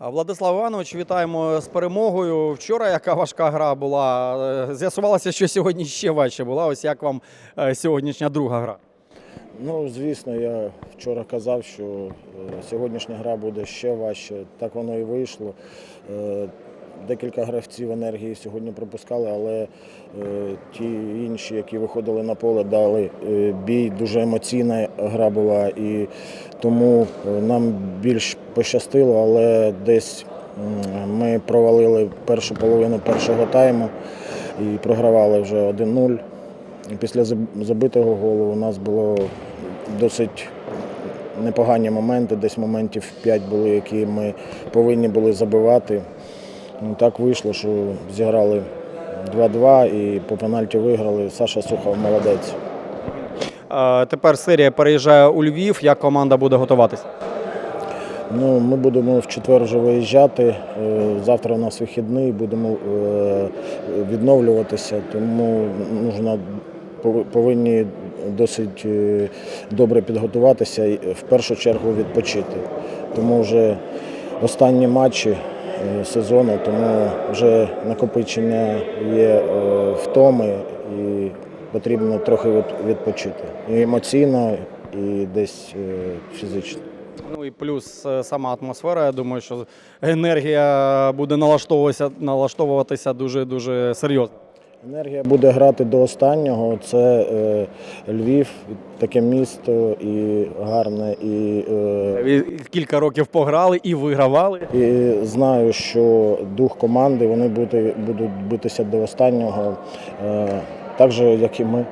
Владислав Іванович, вітаємо з перемогою. Вчора яка важка гра була. Е, З'ясувалося, що сьогодні ще важче була. Ось як вам е, сьогоднішня друга гра? Ну, звісно, я вчора казав, що е, сьогоднішня гра буде ще важче. Так воно і вийшло. Декілька гравців енергії сьогодні пропускали, але е, ті інші, які виходили на поле, дали е, бій. Дуже емоційна гра була, і тому е, нам більш пощастило, але десь ми провалили першу половину першого тайму і програвали вже 1-0. Після забитого голу у нас було досить непогані моменти, десь моментів 5 були, які ми повинні були забивати. Ну, так вийшло, що зіграли 2-2 і по пенальті виграли. Саша Сухов молодець. Тепер серія переїжджає у Львів. Як команда буде готуватися? Ну, ми будемо в четвер вже виїжджати. Е, Завтра у нас вихідний, будемо е, відновлюватися, тому нужно, повинні досить е, добре підготуватися і в першу чергу відпочити. Тому вже останні матчі сезону, тому вже накопичення є е, втоми і потрібно трохи від- відпочити. І емоційно, і десь е, фізично. Ну і плюс е, сама атмосфера. Я думаю, що енергія буде налаштовуватися, налаштовуватися дуже дуже серйозно. Енергія буде грати до останнього. Це е, Львів, таке місто і гарне. І, е, Кілька років пограли і вигравали. і знаю, що дух команди вони будуть, будуть битися до останнього, е, так же, як і ми.